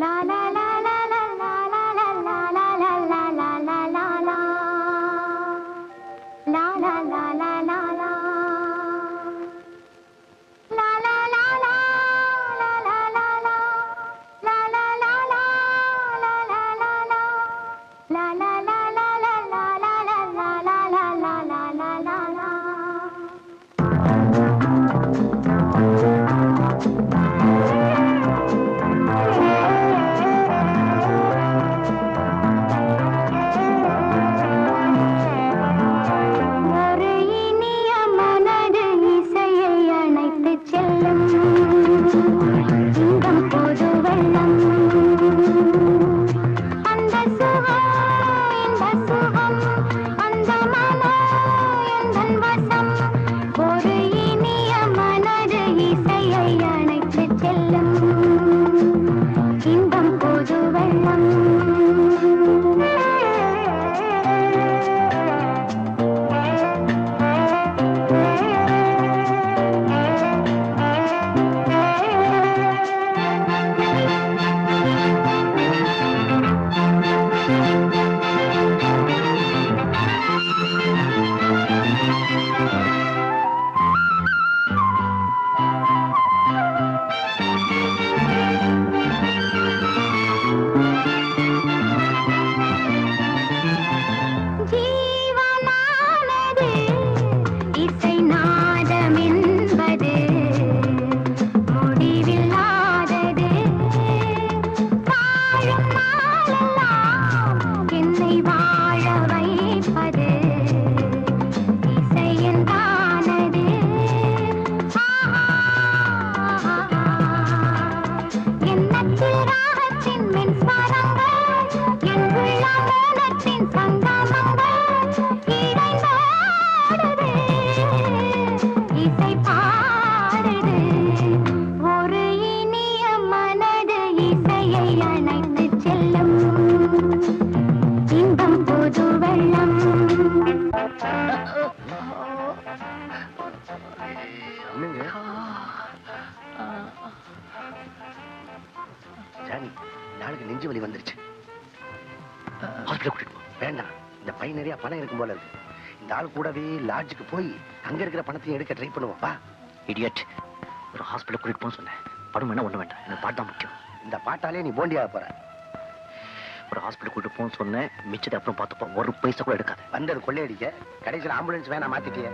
ஒரு இன்பம் என்னங்க? இந்த ஆளுக்கு நெஞ்சு வலி வந்துருச்சு. ஹாஸ்பிட்டல் கூட்டிட்டு போ. வேண்டாம். இந்த பை நிறைய பணம் இருக்கும் போல இருக்கு. இந்த ஆள் கூடவே லாட்ஜுக்கு போய் அங்க இருக்கிற பணத்தையும் எடுக்க ட்ரை பண்ணுவோம். வா. இடியட் ஒரு ஹாஸ்பிட்டல் கூட்டிட்டு போன்னு சொன்னேன். படம் என்ன ஒண்ணு வேண்டாம். எனக்கு பாட்டு தான் முக்கியம். இந்த பாட்டாலே நீ போண்டியாக போற. அப்புறம் ஹாஸ்பிட்டல் கூட்டு போன்னு சொன்னேன். மிச்சத்தை அப்புறம் பார்த்துப்போம். ஒரு பைசா கூட எடுக்காது. வந்தது கொள்ளையடிக்க. கடைசியில் ஆம்புலன்ஸ் வேணா மாத்திட்டியே.